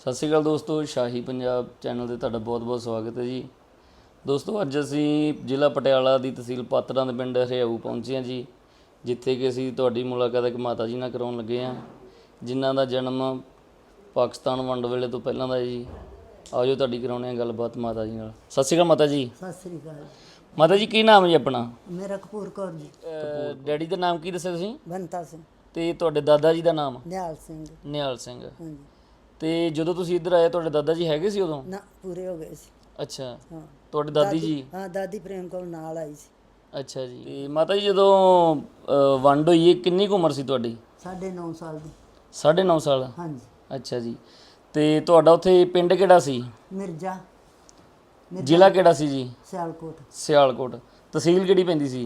ਸਤਿ ਸ਼੍ਰੀ ਅਕਾਲ ਦੋਸਤੋ ਸ਼ਾਹੀ ਪੰਜਾਬ ਚੈਨਲ ਤੇ ਤੁਹਾਡਾ ਬਹੁਤ-ਬਹੁਤ ਸਵਾਗਤ ਹੈ ਜੀ। ਦੋਸਤੋ ਅੱਜ ਅਸੀਂ ਜ਼ਿਲ੍ਹਾ ਪਟਿਆਲਾ ਦੀ ਤਹਿਸੀਲ ਪਾਤੜਾਂ ਦੇ ਪਿੰਡ ਹਰਿਆਊ ਪਹੁੰਚੇ ਹਾਂ ਜੀ ਜਿੱਥੇ ਕਿ ਅਸੀਂ ਤੁਹਾਡੀ ਮੁਲਾਕਾਤ ਇੱਕ ਮਾਤਾ ਜੀ ਨਾਲ ਕਰਾਉਣ ਲੱਗੇ ਹਾਂ ਜਿਨ੍ਹਾਂ ਦਾ ਜਨਮ ਪਾਕਿਸਤਾਨ ਵੰਡ ਵੇਲੇ ਤੋਂ ਪਹਿਲਾਂ ਦਾ ਹੈ ਜੀ। ਆਜੋ ਤੁਹਾਡੀ ਕਰਾਉਣੇ ਆ ਗੱਲਬਾਤ ਮਾਤਾ ਜੀ ਨਾਲ। ਸਤਿ ਸ਼੍ਰੀ ਅਕਾਲ ਮਾਤਾ ਜੀ। ਸਤਿ ਸ੍ਰੀ ਅਕਾਲ ਮਾਤਾ ਜੀ ਕੀ ਨਾਮ ਹੈ ਜੀ ਆਪਣਾ? ਮੇਰਾ ਕਪੂਰ ਕੌਰ ਜੀ। ਅਹ ਡੈਡੀ ਦਾ ਨਾਮ ਕੀ ਦੱਸਿਆ ਤੁਸੀਂ? ਬੰਤਾ ਸਿੰਘ। ਤੇ ਤੁਹਾਡੇ ਦਾਦਾ ਜੀ ਦਾ ਨਾਮ? ਨਿਹਾਲ ਸਿੰਘ। ਨਿਹਾਲ ਸਿੰਘ। ਹਾਂਜੀ। ਤੇ ਜਦੋਂ ਤੁਸੀਂ ਇੱਧਰ ਆਏ ਤੁਹਾਡੇ ਦਾਦਾ ਜੀ ਹੈਗੇ ਸੀ ਉਦੋਂ? ਨਾ ਪੂਰੇ ਹੋ ਗਏ ਸੀ। ਅੱਛਾ। ਹਾਂ। ਤੁਹਾਡੇ ਦਾਦੀ ਜੀ? ਹਾਂ ਦਾਦੀ ਪ੍ਰੇਮ ਕੌਰ ਨਾਲ ਆਈ ਸੀ। ਅੱਛਾ ਜੀ। ਤੇ ਮਾਤਾ ਜੀ ਜਦੋਂ ਵੰਡ ਹੋਈ ਹੈ ਕਿੰਨੀ ਕੁ ਉਮਰ ਸੀ ਤੁਹਾਡੀ? ਸਾਢੇ 9 ਸਾਲ ਦੀ। 9.5 ਸਾਲ? ਹਾਂਜੀ। ਅੱਛਾ ਜੀ। ਤੇ ਤੁਹਾਡਾ ਉੱਥੇ ਪਿੰਡ ਕਿਹੜਾ ਸੀ? ਮਿਰਜ਼ਾ ਜ਼ਿਲ੍ਹਾ ਕਿਹੜਾ ਸੀ ਜੀ? ਸਿਆਲਕੋਟ। ਸਿਆਲਕੋਟ। ਤਹਿਸੀਲ ਕਿਹੜੀ ਪੈਂਦੀ ਸੀ?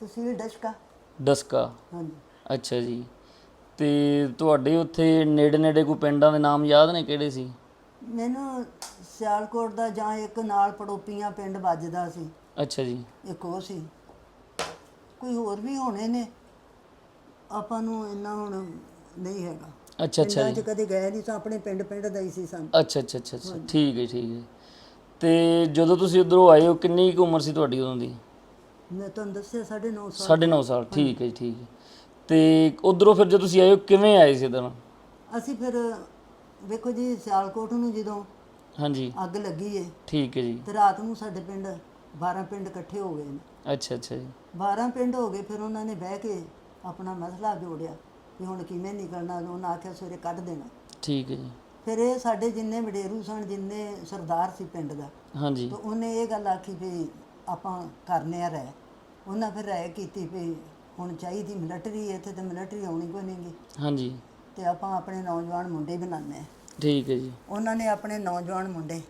ਤਹਿਸੀਲ ਡਸ਼ਕਾ। ਡਸਕਾ। ਹਾਂਜੀ। ਅੱਛਾ ਜੀ। ਤੇ ਤੁਹਾਡੇ ਉੱਥੇ ਨੇੜੇ ਨੇੜੇ ਕੋਈ ਪਿੰਡਾਂ ਦੇ ਨਾਮ ਯਾਦ ਨੇ ਕਿਹੜੇ ਸੀ? ਮੈਨੂੰ ਸਿਆਲਕੋਟ ਦਾ ਜਾਂ ਇੱਕ ਨਾਲ ਪੜੋਪੀਆਂ ਪਿੰਡ ਵੱਜਦਾ ਸੀ। ਅੱਛਾ ਜੀ। ਇੱਕ ਉਹ ਸੀ। ਕੋਈ ਹੋਰ ਵੀ ਹੋਣੇ ਨੇ? ਆਪਾਂ ਨੂੰ ਇੰਨਾ ਹੁਣ ਨਹੀਂ ਹੈਗਾ। ਅੱਛਾ ਅੱਛਾ ਪਿੰਡਾਂ ਜੀ। 'ਚ ਕਦੇ ਗਏ ਨਹੀਂ ਤਾਂ ਆਪਣੇ ਪਿੰਡ ਪਿੰਡ ਦਾ ਹੀ ਸੀ ਸਾਨੂੰ। ਅੱਛਾ ਅੱਛਾ ਅੱਛਾ ਅੱਛਾ। ਠੀਕ ਹੈ ਠੀਕ ਹੈ। ਤੇ ਜਦੋਂ ਤੁਸੀਂ ਉਧਰੋਂ ਆਏ ਹੋ ਕਿੰਨੀ ਕੁ ਉਮਰ ਸੀ ਤੁਹਾਡੀ ਉਦੋਂ ਦੀ? ਮੈਂ ਤੁਹਾਨੂੰ ਦੱਸਿਆ ਸਾਢੇ 9 ਸਾਲ। ਸਾਢੇ ਨੌ ਸਾਲ। ਠੀਕ ਹੈ ਜੀ ਠੀਕ ਹੈ। ਤੇ ਉਧਰੋਂ ਫਿਰ ਜਦੋਂ ਤੁਸੀਂ ਆਏ ਹੋ ਕਿਵੇਂ ਆਏ ਸੀ ਇਧਰ ਅਸੀਂ ਫਿਰ ਵੇਖੋ ਜੀ ਸਿਆਲਕੋਟ ਨੂੰ ਜਦੋਂ ਹਾਂਜੀ। ਅੱਗ ਲੱਗੀ ਏ ਠੀਕ ਹੈ ਜੀ। ਤੇ ਰਾਤ ਨੂੰ ਸਾਡੇ ਪਿੰਡ 12 ਪਿੰਡ ਇਕੱਠੇ ਹੋ ਗਏ ਨੇ। ਅੱਛਾ ਅੱਛਾ ਜੀ। 12 ਪਿੰਡ ਹੋ ਗਏ ਫਿਰ ਉਹਨਾਂ ਨੇ ਬਹਿ ਕੇ ਆਪਣਾ ਮਸਲਾ ਜੋੜਿਆ ਵੀ ਹੁਣ ਕਿਵੇਂ ਨਿਕਲਣਾ ਉਹਨਾਂ ਆਖਿਆ ਸਵੇਰੇ ਕੱਢ ਦੇਣਾ। ਠੀਕ ਹੈ ਜੀ। ਫਿਰ ਇਹ ਸਾਡੇ ਜਿੰਨੇ ਵਡੇਰੂ ਸਨ ਜਿੰਨੇ ਸਰਦਾਰ ਸੀ ਪਿੰਡ ਦਾ ਹਾਂਜੀ। ਤੇ ਉਹਨੇ ਇਹ ਗੱਲ ਆਖੀ ਵੀ ਆਪਾਂ ਕਰਨੇ ਆ ਰਹਿ। ਉਹਨਾਂ ਫਿਰ ਰਹਿ ਕੀਤੀ ਵੀ ਹੁਣ ਚਾਹੀਦੀ ਮਿਲਟਰੀ ਇੱਥੇ ਤੇ ਮਿਲਟਰੀ ਆਉਣੀ ਕੋਈ ਨਹੀਂਗੀ ਹਾਂਜੀ। ਤੇ ਆਪਾਂ ਆਪਣੇ ਨੌਜਵਾਨ ਮੁੰਡੇ ਬਣਾਉਂਦੇ ਆ ਠੀਕ ਹੈ ਜੀ। ਉਹਨਾਂ ਨੇ ਆਪਣੇ ਨੌਜਵਾਨ ਮੁੰਡੇ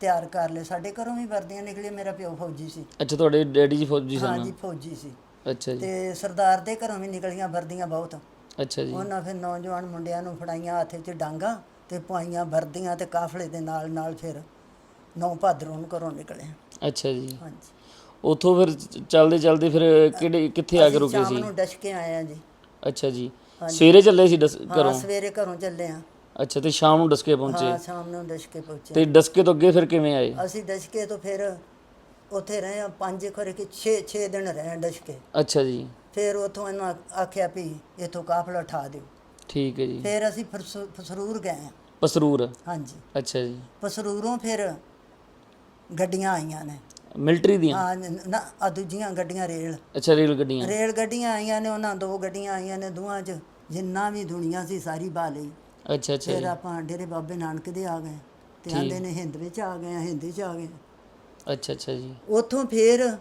ਤਿਆਰ ਕਰ ਲਏ। ਸਾਡੇ ਘਰੋਂ ਵੀ ਵਰਦੀਆਂ ਨਿਕਲੀਆਂ ਮੇਰਾ ਪਿਓ ਫੌਜੀ ਸੀ। ਅੱਛਾ ਤੁਹਾਡੇ ਡੈਡੀ ਜੀ ਫੌਜੀ ਸਨ ਹਾਂਜੀ ਫੌਜੀ ਸੀ। ਅੱਛਾ ਜੀ। ਤੇ ਸਰਦਾਰ ਦੇ ਘਰੋਂ ਵੀ ਨਿਕਲੀਆਂ ਵਰਦੀਆਂ ਬਹੁਤ। ਅੱਛਾ ਜੀ। ਉਹਨਾਂ ਫਿਰ ਨੌਜਵਾਨ ਮੁੰਡਿਆਂ ਨੂੰ ਫੜਾਈਆਂ ਹੱਥ 'ਚ ਡਾਂਗਾ ਤੇ ਪਾਈਆਂ ਵਰਦੀਆਂ ਤੇ ਕਾਫਲੇ ਦੇ ਨਾਲ ਨਾਲ ਫਿਰ ਨੌ ਭਾਦਰੋਂ ਨੂੰ ਘਰੋਂ ਨਿਕਲੇ। ਅੱਛਾ ਜੀ। ਹਾਂਜੀ। ਉੱਥੋਂ ਫਿਰ ਚਲਦੇ ਚਲਦੇ ਫਿਰ ਕਿਹੜੇ ਕਿੱਥੇ ਆ ਕੇ ਰੁਕੇ ਸ਼ਾਮ ਸੀ? ਨੂੰ ਡਸ਼ ਕੇ ਆਏ ਆ ਜੀ। ਅੱਛਾ ਜੀ। ਸਵੇਰੇ ਚੱਲੇ ਸੀ ਡਸ ਹਾਂ ਘਰੋਂ? ਸਵੇਰੇ ਘਰੋਂ ਚੱਲੇ ਆ। ਅੱਛਾ ਤੇ ਸ਼ਾਮ ਨੂੰ ਡਸਕੇ ਪਹੁੰਚੇ? ਹਾਂ ਸ਼ਾਮ ਨੂੰ ਡਸ਼ ਕੇ ਪਹੁੰਚੇ। ਤੇ ਡਸਕੇ ਤੋਂ ਅੱਗੇ ਫਿਰ ਕਿਵੇਂ ਆਏ? ਅਸੀਂ ਡਸ਼ ਕੇ ਤੋਂ ਫਿਰ ਉੱਥੇ ਰਹੇ ਆ ਪੰਜ ਖਰੇ ਕਿ 6 6 ਦਿਨ ਰਹੇ ਡਸ਼ ਕੇ ਅੱਛਾ ਜੀ। ਫਿਰ ਉਥੋਂ ਇਹਨਾਂ ਆਖਿਆ ਵੀ ਇਥੋਂ ਕਾਫਲਾ ਉਠਾ ਦਿਓ। ਠੀਕ ਹੈ ਜੀ। ਫਿਰ ਅਸੀਂ ਫਰਸੂ- ਫਸਰੂਰ ਗਏ ਆ। ਪਸਰੂਰ? ਹਾਂਜੀ। ਅੱਛਾ ਜੀ। ਫਸਰੂਰੋਂ ਫਿਰ ਗੱਡੀਆਂ ਆਈਆਂ ਨੇ। ਮਿਲਟਰੀ ਦੀਆਂ? ਹਾਂ ਨ- ਨਾ ਆ ਦੂਜੀਆਂ ਗੱਡੀਆਂ ਰੇਲ। ਅੱਛਾ ਰੇਲ ਗੱਡੀਆਂ। ਰੇਲ ਗੱਡੀਆਂ ਆਈਆਂ ਨੇ ਉਹਨਾਂ ਦੋ ਗੱਡੀਆਂ ਆਈਆਂ ਨੇ ਦੋਵਾਂ 'ਚ। ਜਿੰਨਾ ਵੀ ਦੁਨੀਆ ਸੀ ਸਾਰੀ ਬਾ ਲਈ। ਅੱਛਾ ਅੱਛਾ ਫਿਰ ਜੀ। ਆਪਾਂ ਡੇਰੇ ਬਾਬੇ ਨਾਨਕ ਦੇ ਆ ਗਏ। ਤੇ ਆਂਦੇ ਨੇ ਹਿੰਦ ਵਿੱਚ ਆ ਗਏ ਆ ਹਿੰਦੀ 'ਚ ਆ ਗਏ। ਅੱਛਾ ਅੱਛਾ ਜੀ। ਉਥੋਂ ਫਿਰ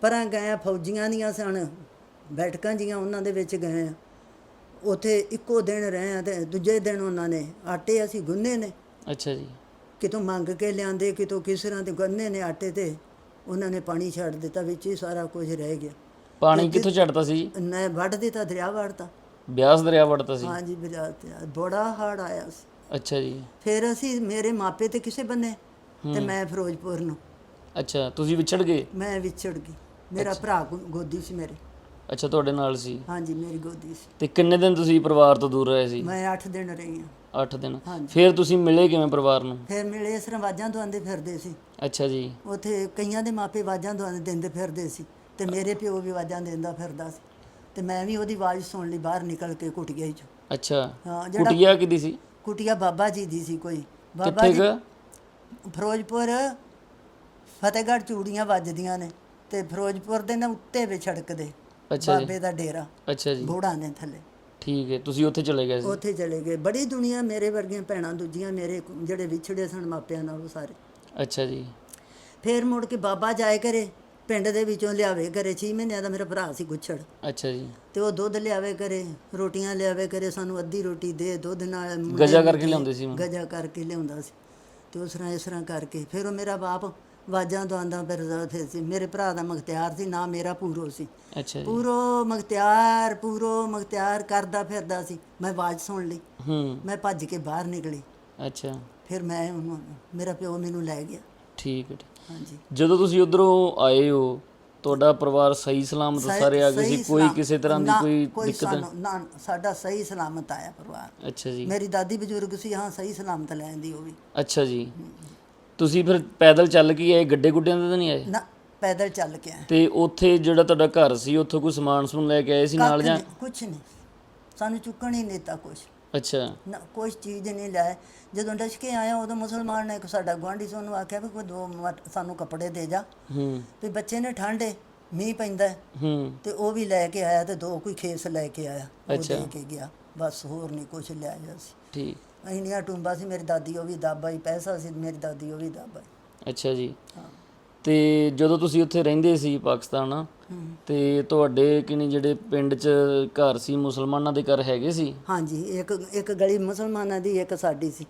ਪਰਾਂ ਗਏ ਆ, ਫੌਜੀਆਂ ਦੀਆਂ ਸਨ। ਬੈਠਕਾਂ ਜੀਆਂ ਉਹਨਾਂ ਦੇ ਵਿੱਚ ਗਏ। ਆ ਉਥੇ ਇੱਕੋ ਦਿਨ ਰਹੇ ਆ ਤੇ ਦੂਜੇ ਦਿਨ ਉਹਨਾਂ ਨੇ ਆਟੇ ਅਸੀਂ ਗੁੰਨੇ ਨੇ। ਅੱਛਾ ਜੀ। ਕਿਤੋਂ ਮੰਗ ਕੇ ਲਿਆਂਦੇ ਕਿਤੋਂ ਕਿਸ ਤਰ੍ਹਾਂ ਦੇ ਗੁੰਨੇ ਨੇ ਆਟੇ ਤੇ। ਉਹਨਾਂ ਨੇ ਪਾਣੀ ਛੱਡ ਦਿੱਤਾ ਵਿੱਚ ਹੀ ਸਾਰਾ ਕੁਝ ਰਹਿ ਗਿਆ। ਪਾਣੀ ਕਿੱਥੋਂ ਚੜਦਾ ਸੀ? ਨਾ ਵੱਢ ਦਿੱਤਾ ਦਰਿਆ ਵੜਤਾ ਬਿਆਸ ਦਰਿਆ ਵੜਦਾ ਸੀ? ਹਾਂਜੀ ਬਿਲਾ ਤੇ ਬੜਾ ਹੜ ਆਇਆ ਸੀ। ਅੱਛਾ ਜੀ। ਫਿਰ ਅਸੀਂ ਮੇਰੇ ਮਾਪੇ ਤੇ ਕਿਸੇ ਬੰਨੇ ਤੇ ਮੈਂ ਫਿਰੋਜ਼ਪੁਰ ਨੂੰ। ਅੱਛਾ ਤੁਸੀਂ ਵਿਛੜ ਗਏ? ਮੈਂ ਵਿਛੜ ਗਈ। ਮੇਰਾ ਭਰਾ ਗੋਦੀ ਸੀ ਮੇਰੇ। ਅੱਛਾ ਤੁਹਾਡੇ ਨਾਲ ਸੀ? ਹਾਂਜੀ ਮੇਰੀ ਗੋਦੀ ਸੀ। ਤੇ ਕਿੰਨੇ ਦਿਨ ਤੁਸੀਂ ਪਰਿਵਾਰ ਤੋਂ ਦੂਰ ਰਹੇ ਸੀ? ਮੈਂ 8 ਦਿਨ ਰਹੀ ਹਾਂ। 8 ਦਿਨ। ਫਿਰ ਤੁਸੀਂ ਮਿਲੇ ਕਿਵੇਂ ਪਰਿਵਾਰ ਨੂੰ? ਫਿਰ ਮਿਲੇ ਇਸ ਤਰ੍ਹਾਂ ਵਾਜਾਂ ਦਵਾਉਂਦੇ ਫਿਰਦੇ ਸੀ। ਅੱਛਾ ਜੀ। ਉਥੇ ਕਈਆਂ ਦੇ ਮਾਪੇ ਵਾਜਾਂ ਦਵਾਉਂਦੇ ਦਿੰਦੇ ਫਿਰਦੇ ਸੀ ਤੇ ਮੇਰੇ ਪਿਓ ਵੀ ਵਾਜਾਂ ਦਿੰਦਾ ਫਿਰਦਾ ਸੀ। ਤੇ ਮੈਂ ਵੀ ਉਹਦੀ ਆਵਾਜ਼ ਸੁਣ ਲਈ ਬਾਹਰ ਨਿਕਲ ਕੇ ਕੁਟੀਆ ਹੀ ਚ। ਅੱਛਾ। ਹਾਂ ਜਿਹੜਾ ਕੁਟਿਆ ਕਿਦੀ ਸੀ? ਕੁਟੀਆ ਬਾਬਾ ਜੀ ਦੀ ਸੀ ਕੋਈ। ਬਾਬਾ ਕਿੱਥੇ ਜੀ ਫਿਰੋਜ਼ਪੁਰ ਫਤਿਹਗੜ੍ਹ ਚੂੜੀਆਂ ਵੱਜਦੀਆਂ ਨੇ ਤੇ ਫਿਰੋਜ਼ਪੁਰ ਦੇ ਨਾ ਉੱਤੇ ਵੇ ਸੜਕ ਦੇ ਅੱਛਾ ਜੀ। ਬਾਬੇ ਦਾ ਡੇਰਾ। ਅੱਛਾ ਜੀ। ਬੋੜਾ ਨੇ ਥੱਲੇ। ਠੀਕ ਹੈ ਤੁਸੀਂ ਉੱਥੇ ਚਲੇ ਗਏ ਸੀ? ਉੱਥੇ ਚਲੇ ਗਏ। ਬੜੀ ਦੁਨੀਆ ਮੇਰੇ ਵਰਗੀਆਂ ਭੈਣਾਂ ਦੂਜੀਆਂ ਮੇਰੇ ਜਿਹੜੇ ਵਿਛੜੇ ਸਨ ਮਾਪਿਆਂ ਨਾਲ ਉਹ ਸਾਰੇ। ਅੱਛਾ ਜੀ। ਫੇਰ ਮੁੜ ਕੇ ਬਾਬਾ ਜਾਏ ਕਰੇ ਪਿੰਡ ਦੇ ਵਿੱਚੋਂ ਲਿਆਵੇ ਕਰੇ। 6 ਮਹੀਨਿਆਂ ਦਾ ਮੇਰਾ ਭਰਾ ਸੀ ਗੁੱਛੜ। ਅੱਛਾ ਜੀ। ਤੇ ਉਹ ਦੁੱਧ ਲਿਆਵੇ ਕਰੇ ਰੋਟੀਆਂ ਲਿਆਵੇ ਕਰੇ ਸਾਨੂੰ ਅੱਧੀ ਰੋਟੀ ਦੇ ਦੁੱਧ ਨਾਲ ਗਜਾ ਕਰਕੇ ਲਿਆਉਂਦੇ ਸੀ। ਗਜਾ ਕਰਕੇ ਲਿਆਉਂਦਾ ਸੀ। ਤੇ ਉਸ ਤਰ੍ਹਾਂ ਇਸ ਤਰ੍ਹਾਂ ਕਰਕੇ। ਫਿਰ ਉਹ ਮੇਰਾ ਬਾਪ ਵਾਜਾਂ ਦਵਾਉਂਦਾ ਫਿਰਦਾ ਫਿਰ ਸੀ। ਮੇਰੇ ਭਰਾ ਦਾ ਮਖਤਿਆਰ ਸੀ ਨਾ ਮੇਰਾ ਪੂਰੋ ਸੀ। ਅੱਛਾ ਜੀ। ਪੂਰੋ ਮਖਤਿਆਰ ਪੂਰੋ ਮਖਤਿਆਰ ਕਰਦਾ ਫਿਰਦਾ ਸੀ। ਮੈਂ ਆਵਾਜ਼ ਸੁਣ ਲਈ। ਹੂੰ। ਮੈਂ ਭੱਜ ਕੇ ਬਾਹਰ ਨਿਕਲੀ। ਅੱਛਾ। ਫਿਰ ਮੈਂ ਉਹਨੂੰ ਮੇਰਾ ਪਿਓ ਮੈਨੂੰ ਲੈ ਗਿਆ। ਠੀਕ ਹੈ ਠੀਕ। ਹਾਂਜੀ। ਜਦੋਂ ਤੁਸੀਂ ਉਧਰੋਂ ਆਏ ਹੋ ਤੁਹਾਡਾ ਪਰਿਵਾਰ ਸਹੀ ਸਲਾਮਤ ਸਾਰੇ ਆ ਗਏ ਸੀ? ਸਹੀ ਕੋਈ ਸਲਾਮ- ਕਿਸੇ ਤਰ੍ਹਾਂ ਦੀ ਨਾ, ਕੋਈ ਦਿੱਕਤ? ਸਾਨੂੰ- ਨਾ ਸਾਡਾ ਸਹੀ ਸਲਾਮਤ ਆਇਆ ਪਰਿਵਾਰ। ਅੱਛਾ ਜੀ। ਮੇਰੀ ਦਾਦੀ ਬਜ਼ੁਰਗ ਸੀ ਹਾਂ ਸਹੀ ਸਲਾਮਤ ਲੈ ਆਂਦੀ ਉਹ ਵੀ। ਅੱਛਾ ਜੀ। ਤੁਸੀਂ ਫਿਰ ਪੈਦਲ ਚੱਲ ਕੇ ਆਏ? ਗੱਡੇ ਗੁੱਡਿਆਂ ਤੇ ਤਾਂ ਨਹੀਂ ਆਏ? ਨਾ ਪੈਦਲ ਚੱਲ ਕੇ ਆਏ। ਤੇ ਉੱਥੇ ਜਿਹੜਾ ਤੁਹਾਡਾ ਘਰ ਸੀ ਉੱਥੋਂ ਕੋਈ ਸਮਾਨ ਸਮੂਨ ਲੈ ਕੇ ਆਏ ਸੀ ਨਾਲ ਜਾਂ? ਕੁਝ ਨਹੀਂ। ਸਾਨੂੰ ਚੁੱਕਣ ਹੀ ਨਹੀਂ ਦਿੱਤਾ ਕੁਝ ਅੱਛਾ। ਨਾ ਕੋਈ ਚੀਜ਼ ਨਹੀਂ ਲੈ ਜਦੋਂ ਡਸ਼ ਕੇ ਆਇਆ ਉਦੋਂ ਮੁਸਲਮਾਨ ਨੇ ਇੱਕ ਸਾਡਾ ਗੁਆਂਢੀ ਸੀ ਉਹਨੂੰ ਆਖਿਆ ਵੀ ਕੋਈ ਦੋ ਸਾਨੂੰ ਕੱਪੜੇ ਦੇ ਜਾ। ਹੂੰ। ਵੀ ਬੱਚੇ ਨੇ ਠੰਡੇ ਮੀਂਹ ਪੈਂਦਾ ਹੈ, ਤੇ ਉਹ ਵੀ ਲੈ ਕੇ ਆਇਆ ਤੇ ਦੋ ਕੋਈ ਖੇਸ ਲੈ ਕੇ ਆਇਆ। ਉਹ। ਦੇ ਕੇ ਗਿਆ। ਬਸ ਹੋਰ ਨਹੀਂ ਕੁਝ ਲਿਆ ਜਾ ਸੀ। ਠੀਕ। ਇੰਨੀਆਂ ਟੁੰਬਾ ਸੀ ਮੇਰੀ ਦਾਦੀ ਉਹ ਵੀ ਦਾਬਾ ਹੀ ਪੈਸਾ ਸੀ ਮੇਰੀ ਦਾਦੀ ਉਹ ਵੀ ਦਾਬਾ ਹੀ। ਅੱਛਾ ਜੀ। ਹਾਂ। ਤੇ ਜਦੋਂ ਤੁਸੀਂ ਉੱਥੇ ਰਹਿੰਦੇ ਸੀ ਪਾਕਿਸਤਾਨ। ਤੇ ਤੁਹਾਡੇ ਕਿਨੀ ਜਿਹੜੇ ਪਿੰਡ 'ਚ ਘਰ ਸੀ ਮੁਸਲਮਾਨਾਂ ਦੇ ਘਰ ਹੈਗੇ ਸੀ? ਹਾਂਜੀ ਇੱਕ ਇੱਕ ਗਲੀ ਮੁਸਲਮਾਨਾਂ ਦੀ ਇੱਕ ਸਾਡੀ ਸੀ।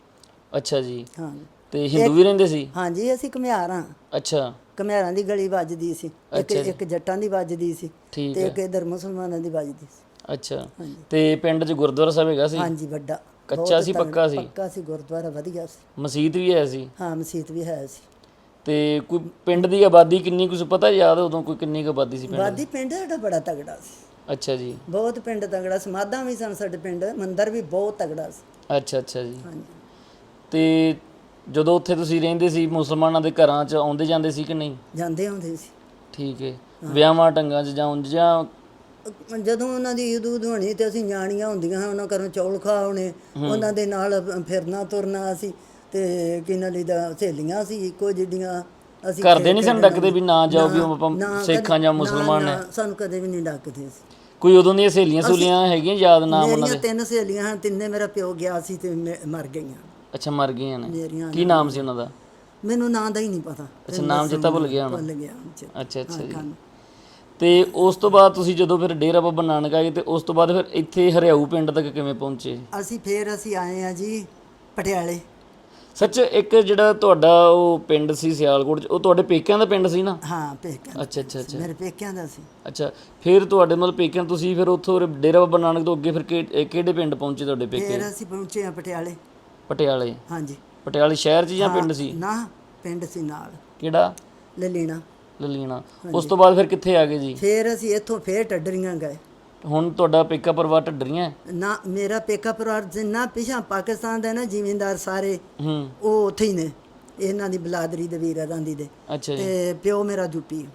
ਅੱਛਾ ਜੀ। ਹਾਂ। ਤੇ ਹਿੰਦੂ ਵੀ ਰਹਿੰਦੇ ਸੀ? ਹਾਂਜੀ ਅਸੀਂ ਘੁਮਿਆਰਾਂ ਅੱਛਾ। ਘੁਮਿਆਰਾਂ ਦੀ ਗਲੀ ਵੱਜਦੀ ਸੀ। ਇੱਕ। ਇੱਕ ਜੱਟਾਂ ਦੀ ਵੱਜਦੀ ਸੀ ਤੇ ਇੱਕ ਇਧਰ ਮੁਸਲਮਾਨਾਂ ਦੀ ਵੱਜਦੀ ਸੀ। ਅੱਛਾ। ਤੇ ਪਿੰਡ 'ਚ ਗੁਰਦੁਆਰਾ ਸਾਹਿਬ ਹੈਗਾ ਸੀ? ਹਾਂਜੀ ਵੱਡਾ। ਕੱਚਾ ਬਹੁਤ ਸੀ, ਪੱਕਾ ਸੀ? ਪੱਕਾ ਸੀ ਗੁਰਦੁਆਰਾ ਵਧੀਆ ਸੀ। ਮਸਜਿਦ ਵੀ ਹੈ ਸੀ? ਹਾਂ ਮਸਜਿਦ ਵੀ ਹੈ ਸੀ। ਤੇ ਕੋਈ ਪਿੰਡ ਦੀ ਆਬਾਦੀ ਕਿੰਨੀ ਕੁ ਸੀ? ਪਤਾ ਯਾਦ ਉਦੋਂ ਕੋਈ ਕਿੰਨੀ ਕੁ ਆਬਾਦੀ ਸੀ ਪਿੰਡ ਦੀ? ਵਾਦੀ ਪਿੰਡ ਸਾਡਾ ਬੜਾ ਤਗੜਾ ਸੀ। ਅੱਛਾ ਜੀ। ਬਹੁਤ ਪਿੰਡ ਤਗੜਾ ਸਮਾਧਾਂ ਵੀ ਸਨ ਸਾਡੇ ਪਿੰਡ ਮੰਦਿਰ ਵੀ ਬਹੁਤ ਤਗੜਾ ਸੀ। ਅੱਛਾ ਅੱਛਾ ਜੀ। ਹਾਂਜੀ। ਤੇ ਜਦੋਂ ਉੱਥੇ ਤੁਸੀਂ ਰਹਿੰਦੇ ਸੀ ਮੁਸਲਮਾਨਾਂ ਦੇ ਘਰਾਂ 'ਚ ਆਉਂਦੇ ਜਾਂਦੇ ਸੀ ਕਿ ਨਹੀਂ? ਜਾਂਦੇ ਹੁੰਦੇ ਸੀ। ਠੀਕ ਹੈ। ਵਿਆਹਾਂ ਟੰਗਾਂ 'ਚ ਜਾਂ ਉਂਝ ਜਾਂ ਜਦੋਂ ਉਹਨਾਂ ਦੀ ਈਦ ਉਦ ਹੋਣੀ ਤੇ ਅਸੀਂ ਨਿਆਣੀਆਂ ਹੁੰਦੀਆਂ ਉਹਨਾਂ ਘਰੋਂ ਚੌਲ ਖਾ ਆਉਣੇ ਉਹਨਾਂ ਦੇ ਨਾਲ ਫਿਰਨਾ ਤੁਰਨਾ ਅਸੀਂ ਤੇ ਕਿਨਾਂ ਲਈ ਦਾ ਸਹੇਲੀਆਂ ਸੀ ਇੱਕੋ ਜਿੱਡੀਆਂ ਅਸੀਂ ਘਰ ਦੇ ਖੇਡ ਨਹੀਂ ਸਨ। ਡੱਕਦੇ ਵੀ ਨਾ ਜਾਓ ਵੀ ਨਾ, ਆਪਾਂ ਨਾ, ਸਿੱਖਾਂ ਜਾਂ ਮੁਸਲਮਾਨ ਨਾ, ਨੇ ਨਾ, ਸਾਨੂੰ ਕਦੇ ਵੀ ਨਹੀਂ ਡੱਕਦੇ ਸੀ ਕੋਈ ਉਦੋਂ ਦੀਆਂ ਸਹੇਲੀਆਂ ਸੁਲੀਆਂ ਹੈਗੀਆਂ ਯਾਦ ਨਾਮ ਉਹਨਾਂ ਮੇਰੀਆਂ ਦੇ? ਤਿੰਨ ਸਹੇਲੀਆਂ ਹਨ ਤਿੰਨੇ ਮੇਰਾ ਪਿਓ ਗਿਆ ਸੀ ਤੇ ਮਰ ਗਈਆਂ। ਅੱਛਾ ਮਰ ਗਈਆਂ ਨੇ। ਮੇਰੀਆਂ ਕੀ ਨਾਮ ਸੀ ਉਹਨਾਂ ਦਾ? ਮੈਨੂੰ ਨਾਂ ਦਾ ਹੀ ਨਹੀਂ ਪਤਾ। ਅੱਛਾ ਨਾਮ ਜਿੱਤਾ ਭੁੱਲ ਗਿਆ ਹੁਣ। ਭੁੱਲ ਗਿਆ ਹੁਣ ਅੱਛਾ ਅੱਛਾ ਜੀ। ਹਾਂ। ਤੇ ਉਸ ਤੋਂ ਬਾਅਦ ਤੁਸੀਂ ਜਦੋਂ ਫਿਰ ਡੇਰਾ ਬਾਬਾ ਨਾਨਕ ਆਏ ਤੇ ਉਸ ਤੋਂ ਬਾਅਦ ਫਿਰ ਇੱਥੇ ਹਰਿਆਊ ਪਿੰਡ ਤੱਕ ਕਿਵੇਂ ਪਹੁੰਚੇ? ਅਸੀਂ ਫੇਰ ਅਸੀਂ ਆਏ ਆ ਜੀ ਪਟਿਆਲੇ। ਸੱਚ ਇੱਕ ਜਿਹੜਾ ਤੁਹਾਡਾ ਉਹ ਪਿੰਡ ਸੀ ਸਿਆਲਕੋਟ ਚ ਉਹ ਤੁਹਾਡੇ ਪੇਕਿਆਂ ਦਾ ਪਿੰਡ ਸੀ ਨਾ? ਹਾਂ ਪੇਕਿਆਂ ਦਾ। ਅੱਛਾ ਅੱਛਾ ਅੱਛਾ। ਮੇਰੇ ਪੇਕਿਆਂ ਦਾ ਸੀ। ਅੱਛਾ ਫਿਰ ਤੁਹਾਡੇ ਮਤਲਬ ਪੇਕਿਆਂ ਤੁਸੀਂ ਫਿਰ ਉੱਥੋਂ ਡੇਰਾ ਬਾਬਾ ਨਾਨਕ ਤੋਂ ਅੱਗੇ ਫਿਰ ਕਿ- ਕਿਹੜੇ ਪਿੰਡ ਪਹੁੰਚੇ ਤੁਹਾਡੇ ਪੇਕੇ? ਫੇਰ ਅਸੀਂ ਪਹੁੰਚੇ ਆ ਪਟਿਆਲੇ। ਪਟਿਆਲੇ। ਹਾਂਜੀ। ਪਟਿਆਲੇ ਸ਼ਹਿਰ 'ਚ ਜਾਂ ਪਿੰਡ ਸੀ? ਨਾ ਪਿੰਡ ਸੀ ਨਾਲ। ਕਿਹੜਾ? ਲਲੀਣਾ। ਲਲੀਣਾ ਉਸ ਤੋਂ ਬਾਅਦ ਫਿਰ ਕਿੱਥੇ ਆ ਗਏ ਜੀ? ਫੇਰ ਅਸੀਂ ਇੱਥੋਂ ਫੇਰ ਟੱਡਰੀਆਂ ਗਏ। ਹੁਣ ਤੁਹਾਡਾ ਪੇਕਾ ਪਰਿਵਾਰ ਢੱਡਰੀਆਂ ਹੈ? ਨਾ ਮੇਰਾ ਪੇਕਾ ਪਰਿਵਾਰ ਜਿੰਨਾ ਪਿਛਾ ਪਾਕਿਸਤਾਨ ਦੇ ਨਾ ਜ਼ਿਮੀਂਦਾਰ ਸਾਰੇ। ਹੂੰ। ਉਹ ਉੱਥੇ ਹੀ ਨੇ ਇਹਨਾਂ ਦੀ ਬਲਾਦਰੀ ਦੇ ਵੀਰਾਂ ਦੀ ਦੇ। ਅੱਛਾ ਜੀ। ਤੇ ਪਿਓ ਮੇਰਾ ਜੁੱਪੀ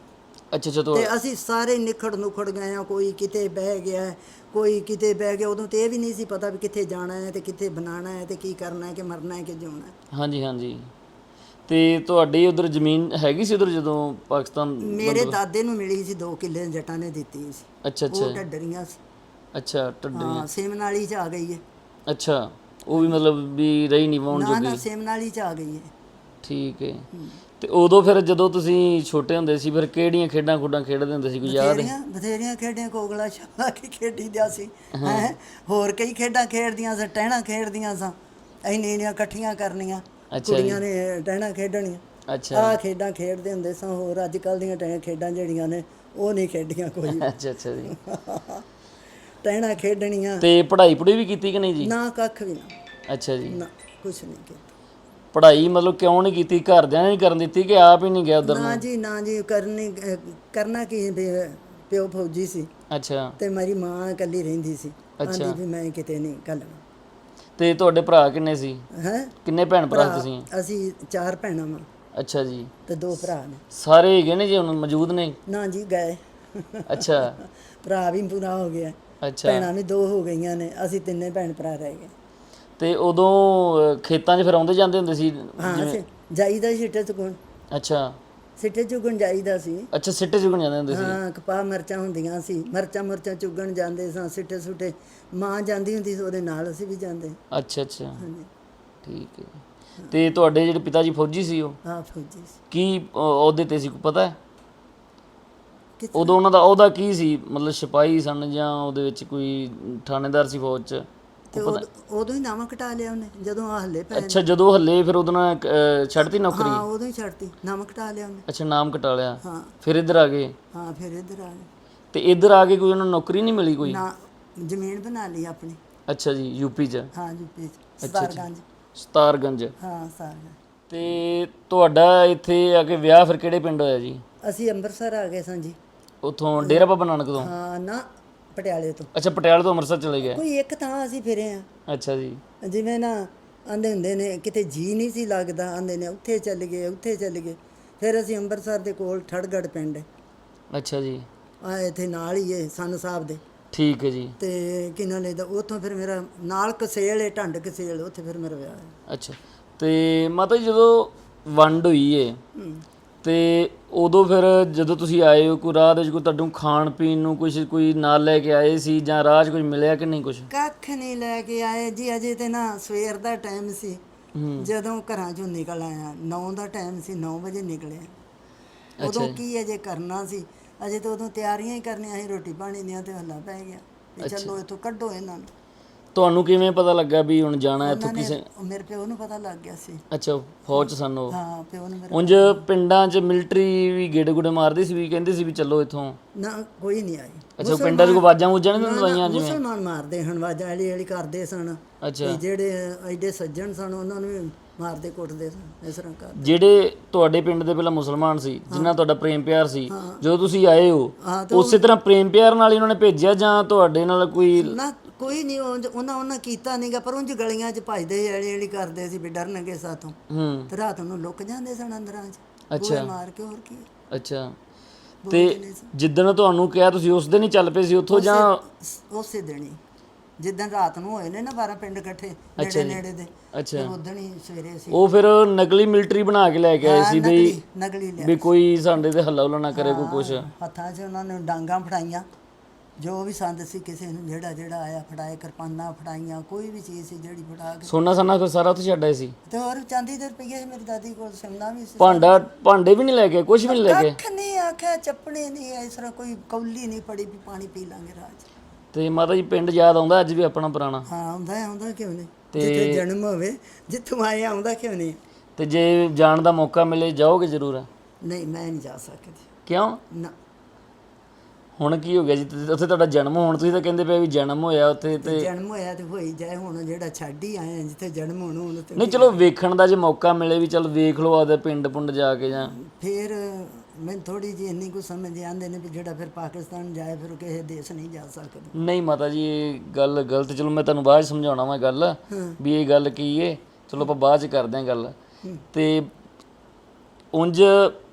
ਅੱਛਾ ਅੱਛਾ ਤੋਂ ਤੇ ਅਸੀਂ ਸਾਰੇ ਨਿਖੜ ਨੁਖੜ ਗਏ ਆ ਕੋਈ ਕਿਤੇ ਬਹਿ ਗਿਆ ਕੋਈ ਕਿਤੇ ਬਹਿ ਗਿਆ ਉਦੋਂ ਤੇ ਇਹ ਵੀ ਨਹੀਂ ਸੀ ਪਤਾ ਵੀ ਕਿੱਥੇ ਜਾਣਾ ਹੈ ਤੇ ਕਿੱਥੇ ਬਣਾਉਣਾ ਹੈ ਤੇ ਕੀ ਕਰਨਾ ਹੈ ਕਿ ਮਰਨਾ ਹੈ ਕਿ ਜਿਉਣਾ ਹੈ। ਹਾਂਜੀ ਹਾਂਜੀ। ਤੇ ਤੁਹਾਡੀ ਉਧਰ ਜ਼ਮੀਨ ਹੈਗੀ ਸੀ ਉਧਰ ਜਦੋਂ ਪਾਕਿਸਤਾਨ ਮੇਰੇ ਦਾਦੇ ਨੂੰ ਮਿਲੀ ਸੀ 2 ਕਿੱਲੇ ਜੱਟਾਂ ਨੇ ਦਿੱਤੀ ਸੀ। ਅੱਛਾ ਅੱਛਾ। ਉਹ ਢੱਡਰੀਆਂ ਸੀ। ਅੱਛਾ ਢੱਡਰੀਆਂ। ਹਾਂ ਸੇਮਨਾਲੀ ਚ ਆ ਗਈ ਹੈ। ਅੱਛਾ ਉਹ ਵੀ ਮਤਲਬ ਵੀ ਰਹੀ ਨਹੀਂ ਵਾਉਣ ਨਾ ਜੋਗੀ। ਨਾ ਸੇਮਨਾਲੀ ਚ ਆ ਗਈ ਹੈ। ਠੀਕ ਹੈ। ਤੇ ਉਦੋਂ ਫਿਰ ਜਦੋਂ ਤੁਸੀਂ ਛੋਟੇ ਹੁੰਦੇ ਸੀ ਫਿਰ ਕਿਹੜੀਆਂ ਖੇਡਾਂ ਖੁੱਡਾਂ ਖੇਡਦੇ ਹੁੰਦੇ ਸੀ ਕੋਈ ਯਾਦ ਹੈ? ਬਥੇਰੀਆਂ ਬਥੇਰੀਆਂ ਖੇਡੀਆਂ ਕੋਗਲਾ ਛਾਲਾ ਕੇ ਖੇਡੀ ਦਿਆ ਸੀ ਹੈ। ਹੋਰ ਕਈ ਖੇਡਾਂ ਖੇਡਦੀਆਂ ਸਾਂ ਟਹਿਣਾ ਖੇਡਦੀਆਂ ਸਾਂ। ਇੰਨੀਆਂ ਇੰਨੀਆਂ ਇਕੱਠੀਆਂ ਕਰਨੀਆਂ। ਅੱਛਾ। ਕੁੜੀਆਂ ਨੇ ਟਹਿਣਾ ਖੇਡਣੀਆਂ। ਅੱਛਾ। ਆਹ ਖੇਡਾਂ ਖੇਡਦੇ ਹੁੰਦੇ ਸਾਂ ਹੋਰ ਅੱਜ ਕੱਲ ਦੀਆਂ ਟਹਿ ਖੇਡਾਂ ਜਿਹੜੀਆਂ ਨੇ ਉਹ ਨਹੀਂ ਖੇਡੀਆਂ ਕੋਈ ਅੱਛਾ ਅੱਛਾ ਜੀ। ਟਹਿਣਾ ਖੇਡਣੀਆਂ। ਤੇ ਪੜ੍ਹਾਈ ਪੜ੍ਹਾਈ ਵੀ ਕੀਤੀ ਕਿ ਨਹੀਂ ਜੀ? ਨਾ ਕੱਖ ਵੀ ਨਾ। ਅੱਛਾ ਜੀ। ਨਾ ਕੁਛ ਨਹੀਂ ਕੀਤਾ। ਪੜ੍ਹਾਈ ਮਤਲਬ ਕਿਉਂ ਨਹੀਂ ਕੀਤੀ? ਘਰਦਿਆਂ ਨੇ ਨਹੀਂ ਕਰਨ ਦਿੱਤੀ ਕਿ ਆਪ ਹੀ ਨਹੀਂ ਗਿਆ ਉਧਰ ਨਾ ਜੀ ਨਾ ਜੀ ਕਰਨੀ ਅਹ ਕਰਨਾ ਕੀ ਵੀ ਪਿਓ ਫੌਜੀ ਸੀ। ਅੱਛਾ। ਤੇ ਮੇਰੀ ਮਾਂ ਇਕੱਲੀ ਰਹਿੰਦੀ ਸੀ। ਆਂਦੀ ਵੀ ਮੈਂ ਕਿਤੇ ਨਹੀਂ ਕੱਲਣਾ ਤੇ ਤੁਹਾਡੇ ਭਰਾ ਕਿੰਨੇ ਸੀ? ਹੈ? ਕਿੰਨੇ ਭੈਣ ਭਰਾ ਤੁਸੀਂ? ਅਸੀਂ ਚਾਰ ਭੈਣਾਂ ਵਾਂ। ਅੱਛਾ ਜੀ। ਤੇ ਦੋ ਭਰਾ ਨੇ। ਸਾਰੇ ਹੈਗੇ ਨੇ ਜੀ ਹੁਣ ਮੌਜੂਦ ਨੇ? ਨਾ ਜੀ ਗਏ। ਅੱਛਾ। ਭਰਾ ਵੀ ਪੂਰਾ ਹੋ ਗਿਆ। ਅੱਛਾ। ਭੈਣਾਂ ਵੀ ਦੋ ਹੋ ਗਈਆਂ ਨੇ। ਅਸੀਂ ਤਿੰਨੇ ਭੈਣ ਭਰਾ ਰਹਿ ਗਏ। ਤੇ ਉਦੋਂ ਖੇਤਾਂ 'ਚ ਫਿਰ ਆਉਂਦੇ ਜਾਂਦੇ ਹੁੰਦੇ ਸੀ? ਹਾਂ ਅਸੀਂ ਜਾਈਦਾ ਸੀ ਸਿੱਟੇ ਚੁਗਣ ਅੱਛਾ। ਸਿੱਟੇ ਚੁਗਣ ਜਾਈਦਾ ਸੀ। ਅੱਛਾ ਸਿੱਟੇ ਚੁਗਣ ਜਾਂਦੇ ਹੁੰਦੇ ਸੀ। ਹਾਂ ਕਪਾਹ ਮਿਰਚਾਂ ਹੁੰਦੀਆਂ ਸੀ। ਮਿਰਚਾਂ ਮੁਰਚਾਂ ਚੁਗਣ ਜਾਂਦੇ ਸਾਂ ਸਿੱਟੇ ਸੁੱਟੇ। ਮਾਂ ਜਾਂਦੀ ਹੁੰਦੀ ਸੀ ਉਹਦੇ ਨਾਲ ਅਸੀਂ ਵੀ ਜਾਂਦੇ। ਅੱਛਾ ਅੱਛਾ। ਹਾਂਜੀ। ਠੀਕ ਹੈ। ਤੇ ਤੁਹਾਡੇ ਜਿਹੜੇ ਪਿਤਾ ਜੀ ਫੌਜੀ ਸੀ ਉਹ? ਆ ਫੌਜੀ ਸੀ। ਕੀ ਅਹ, ਅਹੁਦੇ ਤੇ ਸੀ ਕੋਈ ਪਤਾ? ਹੈ? ਉਦੋਂ ਉਹਨਾਂ ਦਾ ਅਹੁਦਾ ਕੀ ਸੀ? ਮਤਲਬ ਸਿਪਾਹੀ ਸਨ ਜਾਂ ਉਹਦੇ ਵਿੱਚ ਕੋਈ ਥਾਣੇਦਾਰ ਸੀ ਫੌਜ 'ਚ? ਤੇ ਉਦ- ਉਦੋਂ ਹੀ ਨਾਵਾਂ ਕਟਾ ਲਿਆ ਉਹਨੇ ਜਦੋਂ ਆ ਹੱਲੇ ਪੈ ਅੱਛਾ ਜਦੋਂ। ਹੱਲੇ ਫਿਰ ਉਦੋਂ ਨਾ, ਅਹ, ਛੱਡਤੀ ਨੌਕਰੀ? ਹਾਂ ਉਦੋਂ ਹੀ ਛੱਡਤੀ ਨਾਵਾਂ ਕਟਾ ਲਿਆ ਉਹਨੇ। ਅੱਛਾ ਨਾਮ ਕਟਾ ਲਿਆ। ਹਾਂ। ਫਿਰ ਇੱਧਰ ਆ ਗਏ? ਹਾਂ ਫਿਰ ਇੱਧਰ ਆ ਗਏ। ਤੇ ਇੱਧਰ ਆ ਕੇ ਕੋਈ ਉਹਨਾਂ ਨੂੰ ਨੌਕਰੀ ਨਹੀਂ ਮਿਲੀ ਕੋਈ? ਨਾ ਜ਼ਮੀਨ ਬਣਾ ਲਈ ਆਪਣੀ। ਅੱਛਾ ਜੀ ਯੂਪੀ 'ਚ? ਹਾਂ ਯੂਪੀ ਚ ਸਤਾਰਗੰਜ। ਸਤਾਰਗੰਜ। ਹਾਂ ਸਤਾਰਗੰਜ। ਤੇ ਤੁਹਾਡਾ ਇੱਥੇ ਆ ਕੇ ਵਿਆਹ ਫਿਰ ਕਿਹੜੇ ਪਿੰਡ ਹੋਇਆ ਜੀ? ਅਸੀਂ ਅੰਮ੍ਰਿਤਸਰ ਆ ਗਏ ਸਾਂ ਜੀ। ਉਥੋਂ ਡੇਰਾ ਬਾਬਾ ਨਾਨਕ ਤੋਂ? ਹਾਂ ਨਾ ਪਟਿਆਲੇ ਤੋਂ। ਅੱਛਾ ਪਟਿਆਲੇ ਤੋਂ ਅੰਮ੍ਰਿਤਸਰ ਚਲੇ ਗਏ। ਕੋਈ ਇੱਕ ਥਾਂ ਅਸੀਂ ਫਿਰੇ ਆ। ਅੱਛਾ ਜੀ। ਜਿਵੇਂ ਨਾ ਆਂਦੇ ਹੁੰਦੇ ਨੇ ਕਿਤੇ ਜੀ ਨਹੀਂ ਸੀ ਲੱਗਦਾ ਆਂਦੇ ਨੇ ਉੱਥੇ ਚੱਲ ਗਏ ਉੱਥੇ ਚੱਲ ਗਏ। ਫਿਰ ਅਸੀਂ ਅੰਮ੍ਰਿਤਸਰ ਦੇ ਕੋਲ ਠੜਗੜ ਪਿੰਡ। ਅੱਛਾ ਜੀ। ਆ ਇੱਥੇ ਨਾਲ ਹੀ ਹੈ ਸੰਨ ਸਾਹਿਬ ਦੇ। ਠੀਕ ਹੈ ਜੀ। ਤੇ ਕਿਨਾਂ ਲੈਦਾ ਉੱਥੋਂ ਫਿਰ ਮੇਰਾ ਨਾਲ ਕਸੇਲ ਹੈ ਢੰਡ ਕਸੇਲ ਉੱਥੇ ਫਿਰ ਮੇਰਾ ਵਿਆਹ ਹੈ ਅੱਛਾ। ਤੇ ਮਾਤਾ ਜੀ ਜਦੋਂ ਵੰਡ ਹੋਈ ਏ ਹੂੰ। ਤੇ ਉਦੋਂ ਫਿਰ ਜਦੋਂ ਤੁਸੀਂ ਆਏ ਹੋ ਕੋਈ ਰਾਹ ਦੇ ਵਿੱਚ ਕੋਈ ਤੁਹਾਨੂੰ ਖਾਣ ਪੀਣ ਨੂੰ ਕੁਝ ਕੋਈ ਨਾਲ ਲੈ ਕੇ ਆਏ ਸੀ ਜਾਂ ਰਾਹ 'ਚ ਕੁਝ ਮਿਲਿਆ ਕਿ ਨਹੀਂ ਕੁਝ ਕੱਖ ਨਹੀਂ ਲੈ ਕੇ ਆਏ ਜੀ ਅਜੇ ਤੇ ਨਾ ਸਵੇਰ ਦਾ ਟਾਈਮ ਸੀ। ਜਦੋਂ ਘਰਾਂ ਚੋਂ ਨਿਕਲ ਆਇਆ 9 ਦਾ ਟਾਈਮ ਸੀ 9 ਵਜੇ ਨਿਕਲੇ ਉਦੋਂ ਕੀ ਅਜੇ ਕਰਨਾ ਸੀ? ਅਜੇ ਤਾਂ ਉਦੋਂ ਤਿਆਰੀਆਂ ਹੀ ਕਰਨੀਆਂ ਸੀ ਰੋਟੀ ਪਾਣੀ ਦੀਆਂ ਤੇ ਹੱਲਾ ਪੈ ਗਿਆ। ਵੀ ਚਲੋ ਇੱਥੋਂ ਕੱਢੋ ਇਹਨਾਂ ਨੂੰ। ਤੁਹਾਨੂੰ ਕਿਵੇਂ ਪਤਾ ਲੱਗਾ ਵੀ ਹੁਣ ਜਾਣਾ ਇੱਥੋਂ ਕਿਸੇ ਮੇਰੇ ਪਿਓ ਨੂੰ ਪਤਾ ਲੱਗ ਗਿਆ ਸੀ। ਅੱਛਾ ਫੌਜ 'ਚ ਸਨ। ਹਾਂ ਪਿਓ ਨੂੰ ਮੇਰੇ ਉਂਝ ਪਿੰਡਾਂ 'ਚ ਮਿਲਟਰੀ ਵੀ ਗੇੜੇ ਗੁੜੇ ਮਾਰਦੀ ਸੀ ਵੀ ਕਹਿੰਦੇ ਸੀ ਵੀ ਚੱਲੋ ਇੱਥੋਂ। ਨਾ ਕੋਈ ਨਹੀਂ ਆਈ। ਅੱਛਾ ਪਿੰਡਾਂ 'ਚ ਕੋਈ ਆਵਾਜ਼ਾਂ ਵੂਜਾਂ ਨਹੀਂ ਦਵਾਈਆਂ ਜਿਵੇਂ? ਮੁਸਲਮਾਨ ਮਾਰਦੇ ਹਨ ਵਾਜਾ ਵਾਲੀ ਵਾਲੀ ਕਰਦੇ ਸਨ। ਅੱਛਾ। ਤੇ ਜਿਹੜੇ ਐਡੇ ਸੱਜਣ ਸਨ ਉਹਨਾਂ ਨੂੰ ਵੀ ਮਾਰਦੇ ਕੁੱਟਦੇ ਸਨ ਇਸ ਤਰ੍ਹਾਂ ਕਰ ਜਿਹੜੇ ਤੁਹਾਡੇ ਪਿੰਡ ਦੇ ਪਹਿਲਾਂ ਮੁਸਲਮਾਨ ਸੀ ਜਿਨ੍ਹਾਂ ਤੁਹਾਡਾ ਪ੍ਰੇਮ ਪਿਆਰ ਸੀ ਜਦੋਂ ਤੁਸੀਂ ਆਏ ਹੋ ਹਾਂ ਉਸੇ ਤਰ੍ਹਾਂ ਪ੍ਰੇਮ ਪਿਆਰ ਨਾਲ ਹੀ ਉਹਨਾਂ ਨੇ ਭੇਜਿਆ ਜਾਂ ਤੁਹਾਡੇ ਨਾਲ ਕੋਈ ਨਾ ਕੋਈ ਨਹੀਂ ਉਂਝ- ਉਹਨਾਂ ਉਹਨਾਂ ਕੀਤਾ ਨਹੀਂਗਾ ਪਰ ਉਂਝ ਗਲੀਆਂ 'ਚ ਭਜਦੇ ਐਲੀ ਐਲੀ ਕਰਦੇ ਸੀ ਵੀ ਡਰਨਗੇ ਸਾਥੋਂ। ਹੂੰ। ਤੇ ਰਾਤ ਨੂੰ ਲੁੱਕ ਜਾਂਦੇ ਸਨ ਅੰਦਰਾਂ 'ਚ। ਅੱਛਾ। ਮਾਰ ਕੇ ਹੋਰ ਕੀ। ਅੱਛਾ। ਤੇ ਜਿੱਦਣ ਤੁਹਾਨੂੰ ਕਿਹਾ ਤੁਸੀਂ ਉਸ ਦਿਨ ਹੀ ਚੱਲ ਪਏ ਸੀ ਉੱਥੋਂ ਜਾਂ? ਉਸੇ ਦਿਨ ਹੀ। ਜਿੱਦਣ ਰਾਤ ਨੂੰ ਹੋਏ ਨੇ ਨਾ 12 ਪਿੰਡ ਇਕੱਠੇ ਨੇੜੇ ਨੇੜੇ ਦੇ। ਅੱਛਾ। ਫਿਰ ਉਦਣ ਹੀ ਸਵੇਰੇ ਸੀ ਉਹ ਫਿਰ ਨਕਲੀ ਮਿਲਟਰੀ ਬਣਾ ਕੇ ਲੈ ਕੇ ਆਏ ਸੀ ਬਈ ਨਕਲੀ ਨਕਲੀ ਲਿਆ ਵੀ ਕੋਈ ਸਾਡੇ ਤੇ ਹੱਲਾ ਹੁੱਲਾ ਨਾ ਕਰੇ ਕੋਈ ਕੁਛ। ਹੱਥਾਂ 'ਚ ਉਹਨਾਂ ਨੇ ਡਾਂਗਾਂ ਫੜਾਈਆਂ। ਜੋ ਵੀ ਸੰਦ ਸੀ ਕਿਸੇ ਨੂੰ ਜਿਹੜਾ ਜਿਹੜਾ ਆਇਆ ਫੜਾਏ ਕਿਰਪਾਨਾਂ ਫੜਾਈਆਂ ਕੋਈ ਵੀ ਚੀਜ਼ ਸੀ ਜਿਹੜੀ ਫੜਾ ਕੇ ਸੋਨਾ ਸਨਾ ਫਿਰ ਸਾਰਾ ਉੱਥੇ ਛੱਡ ਆਏ ਸੀ। ਤੇ ਹੋਰ ਚਾਂਦੀ ਦੇ ਰੁਪਈਏ ਸੀ ਮੇਰੀ ਦਾਦੀ ਕੋਲ ਸਿਮਨਾ ਵੀ ਸੀ। ਭਾਂਡਾ ਭਾਂਡੇ ਵੀ ਨਹੀਂ ਲੈ ਕੇ ਕੁਝ ਵੀ ਨਹੀਂ ਲੈ ਕੇ। ਕੱਖ ਨਹੀਂ ਆਖਿਆ ਚੱਪਣੇ ਨਹੀਂ ਇਸ ਤਰ੍ਹਾਂ ਕੋਈ ਕੌਲੀ ਨਹੀਂ ਪੜੀ ਵੀ ਪਾਣੀ ਪੀ ਲਾਂਗੇ ਰਾਜ ਤੇ ਮਾਤਾ ਜੀ ਪਿੰਡ ਯਾਦ ਆਉਂਦਾ ਅੱਜ ਵੀ ਆਪਣਾ ਪੁਰਾਣਾ? ਹਾਂ ਆਉਂਦਾ ਹੈ, ਆਉਂਦਾ ਕਿਉਂ ਨਹੀਂ? ਜਿੱਥੇ ਜਨਮ ਹੋਵੇ ਜਿੱਥੋਂ ਆਏ ਆਉਂਦਾ ਕਿਉਂ ਨਹੀਂ? ਤੇ ਜੇ ਜਾਣ ਦਾ ਮੌਕਾ ਮਿਲੇ ਜਾਓਗੇ ਜ਼ਰੂਰ? ਨਹੀਂ ਮੈਂ ਨਹੀਂ ਜਾ ਸਕਦੀ। ਕਿਉਂ? ਨਾ। ਹੁਣ ਕੀ ਹੋ ਗਿਆ ਜੀ? ਉੱਥੇ ਤੁਹਾਡਾ ਜਨਮ ਹੋਣ ਤੁਸੀਂ ਤਾਂ ਕਹਿੰਦੇ ਪਏ ਵੀ ਜਨਮ ਹੋਇਆ ਉੱਥੇ ਤੇ ਜਨਮ ਹੋਇਆ ਤੇ ਹੋਈ ਜਾਏ ਹੁਣ ਜਿਹੜਾ ਛੱਡ ਹੀ ਆਏ ਆ, ਜਿੱਥੇ ਜਨਮ ਹੋਣਾ ਉਹਨੂੰ ਤੇ ਨਹੀਂ ਚਲੋ ਵੇਖਣ ਦਾ ਜੇ ਮੌਕਾ ਮਿਲੇ ਵੀ ਚਲ ਵੇਖ ਲਓ ਆਪਦੇ ਪਿੰਡ ਪੁੰਡ ਜਾ ਕੇ ਜਾਂ। ਫਿਰ ਮੈਂ ਥੋੜੀ ਜਿਹੀ ਇੰਨੀ ਕੁ ਸਮਝ ਆਂਦੇ ਨੇ ਵੀ ਜਿਹੜਾ ਫਿਰ ਪਾਕਿਸਤਾਨ ਜਾਏ ਫਿਰ ਉਹ ਕਿਸੇ ਦੇਸ਼ ਨਹੀਂ ਜਾ ਸਕਦਾ। ਨਹੀਂ ਮਾਤਾ ਜੀ ਇਹ ਗੱਲ ਗਲਤ ਚਲੋ ਮੈਂ ਤੁਹਾਨੂੰ ਬਾਅਦ 'ਚ ਸਮਝਾਉਣਾ ਵਾ ਗੱਲ ਵੀ ਇਹ ਗੱਲ ਕੀ ਏ? ਚਲੋ ਆਪਾਂ ਬਾਅਦ ਚ ਕਰਦੇ ਹਾਂ ਗੱਲ। ਤੇ ਉਂਝ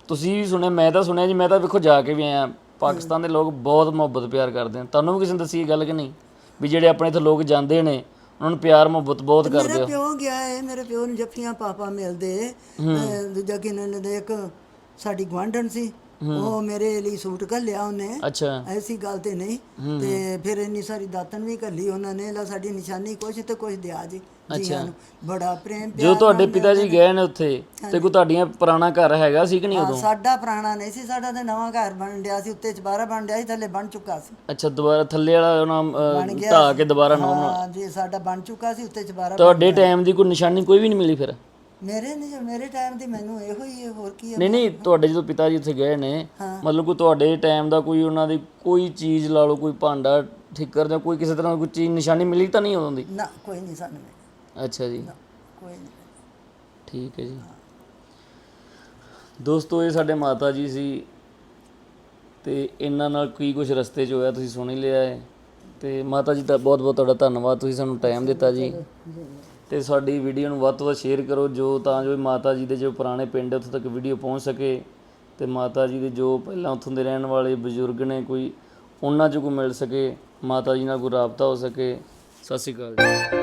ਤੁਸੀਂ ਵੀ ਸੁਣਿਆ ਮੈਂ ਤਾਂ ਸੁਣਿਆ ਜੀ ਮੈਂ ਤਾਂ ਵੇਖੋ ਜਾ ਕੇ ਵੀ ਆਇਆ। ਪਾਕਿਸਤਾਨ ਦੇ ਲੋਕ ਬਹੁਤ ਮੁਹੱਬਤ ਪਿਆਰ ਕਰਦੇ ਨੇ ਤੁਹਾਨੂੰ ਵੀ ਕਿਸੇ ਨੇ ਦੱਸੀ ਇਹ ਗੱਲ ਕਿ ਨਹੀਂ? ਵੀ ਜਿਹੜੇ ਆਪਣੇ ਇੱਥੇ ਲੋਕ ਜਾਂਦੇ ਨੇ ਉਹਨਾਂ ਨੂੰ ਪਿਆਰ ਮੁਹੱਬਤ ਬਹੁਤ ਕਰਦੇ ਮੇਰਾ ਆ। ਪਿਓ ਗਿਆ ਹੈ ਮੇਰੇ ਪਿਓ ਨੂੰ ਜੱਫੀਆਂ ਪਾਪਾ ਮਿਲਦੇ ਅਹ ਦੂਜਾ ਕਿਨਾਂ ਨੇ ਇੱਕ ਸਾਡੀ ਗਵਾਂਢਣ ਸੀ। ਉਹ ਮੇਰੇ ਲਈ ਸੂਟ ਘੱਲਿਆ ਉਹਨੇ। ਅੱਛਾ। ਐਸੀ ਗੱਲ ਤੇ ਨਹੀਂ। ਤੇ ਫਿਰ ਇੰਨੀ ਸਾਰੀ ਦਾਤਨ ਵੀ ਘੱਲੀ ਉਹਨਾਂ ਨੇ ਲਾ ਸਾਡੀ ਨਿਸ਼ਾਨੀ ਕੁਛ ਤੇ ਕੁਛ ਦਿਆ ਜੀ ਨੂੰ। ਬੜਾ ਪ੍ਰੇਮ ਪਿਆਰ ਤੁਹਾਡੇ ਪਿਤਾ ਜੀ ਗਏ ਨੇ ਉੱਥੇ ਤੇ ਕੋਈ ਤੁਹਾਡੀਆਂ ਪੁਰਾਣਾ ਘਰ ਹੈਗਾ ਸੀ ਕਿ ਨਹੀਂ ਉਦੋਂ? ਸਾਡਾ ਪੁਰਾਣਾ ਨਹੀਂ ਸੀ ਸਾਡਾ ਤੇ ਨਵਾਂ ਘਰ ਬਣ ਡਿਆ ਸੀ ਉੱਤੇ ਚਬਾਰਾ ਬਣ ਡਿਆ ਸੀ ਥੱਲੇ ਬਣ ਚੁੱਕਾ ਸੀ। ਅੱਛਾ ਦੁਬਾਰਾ ਥੱਲੇ ਵਾਲਾ ਉਹਨਾਂ ਢਾ ਕੇ ਦੁਬਾਰਾ ਨਵਾਂ ਬਣਾ- ਹਾਂ ਜੀ ਸਾਡਾ ਬਣ ਚੁੱਕਾ ਸੀ ਉੱਤੇ ਚਬਾਰਾ ਤੁਹਾਡੇ ਟਾਈਮ ਦੀ ਕੋਈ ਨਿਸ਼ਾਨੀ ਕੋਈ ਵੀ ਨਹੀਂ ਮਿਲੀ ਫਿਰ? ਮੇਰੇ ਨਹੀਂ ਮੇਰੇ ਟਾਈਮ ਦੀ ਮੈਨੂੰ ਇਹੋ ਹੀ ਹੈ ਹੋਰ ਕੀ ਹੈ ਨਹੀਂ ਨਹੀਂ ਤੁਹਾਡੇ ਜਦੋਂ ਪਿਤਾ ਜੀ ਉੱਥੇ ਗਏ ਨੇ ਮਤਲਬ ਕੋਈ ਤੁਹਾਡੇ ਟਾਈਮ ਦਾ ਕੋਈ ਉਹਨਾਂ ਦੀ ਕੋਈ ਚੀਜ਼ ਲਾ ਲਓ ਕੋਈ ਭਾਂਡਾ ਠਿੱਕਰ ਜਾਂ ਕੋਈ ਕਿਸੇ ਤਰ੍ਹਾਂ ਕੋਈ ਚੀਜ਼ ਨਿਸ਼ਾਨੀ ਮਿਲੀ ਤਾਂ ਨਹੀਂ ਉਦੋਂ ਦੀ? ਨਾ ਕੋਈ ਨਹੀਂ ਸਾਨੂੰ ਅੱਛਾ ਜੀ। ਕੋਈ ਨਹੀਂ ਠੀਕ ਹੈ ਜੀ। ਦੋਸਤੋ ਇਹ ਸਾਡੇ ਮਾਤਾ ਜੀ ਸੀ ਤੇ ਇਹਨਾਂ ਨਾਲ ਕੀ ਕੁਝ ਰਸਤੇ 'ਚ ਹੋਇਆ ਤੁਸੀਂ ਸੁਣ ਹੀ ਲਿਆ ਹੈ। ਤੇ ਮਾਤਾ ਜੀ ਦਾ ਬਹੁਤ ਬਹੁਤ ਤੁਹਾਡਾ ਧੰਨਵਾਦ ਤੁਸੀਂ ਸਾਨੂੰ ਟਾਈਮ ਦਿੱਤਾ ਜੀ। ਤੇ ਸਾਡੀ ਵੀਡੀਓ ਨੂੰ ਵੱਧ ਤੋਂ ਵੱਧ ਸ਼ੇਅਰ ਕਰੋ, ਜੋ ਤਾਂ ਜੋ ਮਾਤਾ ਜੀ ਦੇ ਜੋ ਪੁਰਾਣੇ ਪਿੰਡ ਹੈ ਉੱਥੇ ਤੱਕ ਵੀਡੀਓ ਪਹੁੰਚ ਸਕੇ ਤੇ ਮਾਤਾ ਜੀ ਦੇ ਜੋ ਪਹਿਲਾਂ ਉੱਥੋਂ ਦੇ ਰਹਿਣ ਵਾਲੇ ਬਜ਼ੁਰਗ ਨੇ ਕੋਈ ਉਹਨਾਂ 'ਚ ਕੋਈ ਮਿਲ ਸਕੇ, ਮਾਤਾ ਜੀ ਨਾਲ ਕੋਈ ਰਾਬਤਾ ਹੋ ਸਕੇ। ਸਤਿ ਸ਼੍ਰੀ ਅਕਾਲ ਜੀ।